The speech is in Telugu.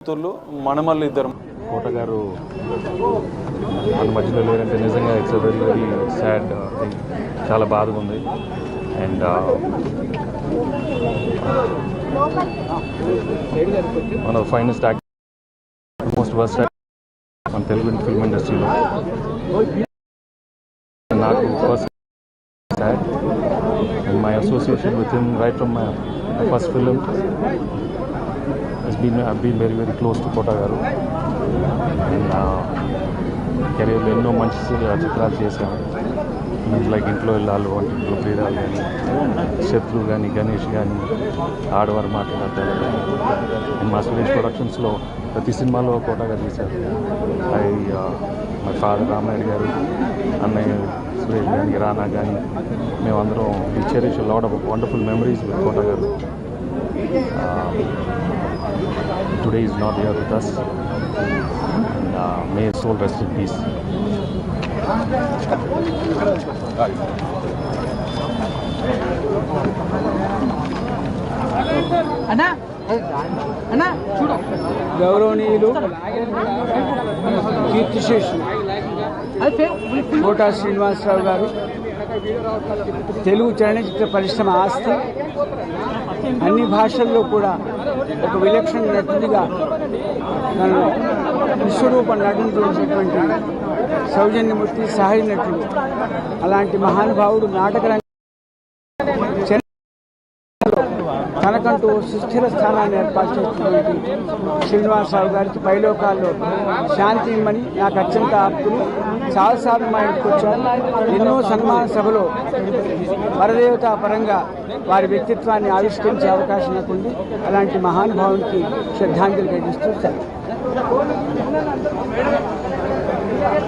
కూతుర్లు మనమల్లు ఇద్దరు. కోట గారు మన మధ్యలో లేరంటే నిజంగా it's very very sad thing చాలా బాధగా ఉంది. అండ్ మన ఫైనస్ట్ యాక్టర్ మోస్ట్ వర్స్ట్ మన తెలుగు ఫిల్మ్ ఇండస్ట్రీలో నాకు first sad and my association with him right from my first film has been I've been very very close to Kota garu and కెరీర్లో ఎన్నో మంచి చిత్రాలు చేశాము లైక్ ఇంట్లో వెళ్ళాలి వంటింట్లో క్రీడలు కానీ శత్రు కానీ గణేష్ కానీ ఆడవారు మాట్లాడతారు. అండ్ మా సురేష్ ప్రొడక్షన్స్లో ప్రతి సినిమాలో కోట గారు తీశారు. ఐ మై ఫాదర్ రామారెడ్డి గారు అన్నయ్య సురేష్ కానీ రానా కానీ మేమందరం we cherish load of wonderful memories with Kota garu today is not here with us. And, uh, may his soul rest in peace. అన్నా అన్నా చూడు గౌరవనీయులు ఫే- కోటా శ్రీనివాసరావు గారు తెలుగు చలనచిత్ర పరిశ్రమ ఆస్తి అన్ని భాషల్లో కూడా ఒక విలక్షణ నటుడిగా తను విశ్వరూప నటించినటువంటి సౌజన్యమూర్తి సహాయ నటుడు అలాంటి మహానుభావుడు నాటకరంగ తనకంటూ సుస్థిర స్థానాన్ని ఏర్పాటు చేసినటువంటి శ్రీనివాసరావు గారికి పైలోకాల్లో శాంతి ఇమ్మని నాకు అత్యంత ఆప్తులు. చాలాసార్లు మా ఇంటికి వచ్చారు ఎన్నో సన్మాన సభలో పరదేవతా పరంగా వారి వ్యక్తిత్వాన్ని ఆవిష్కరించే అవకాశం నాకుంది అలాంటి మహానుభావునికి శ్రద్ధాంజలి ఘటిస్తూ సార్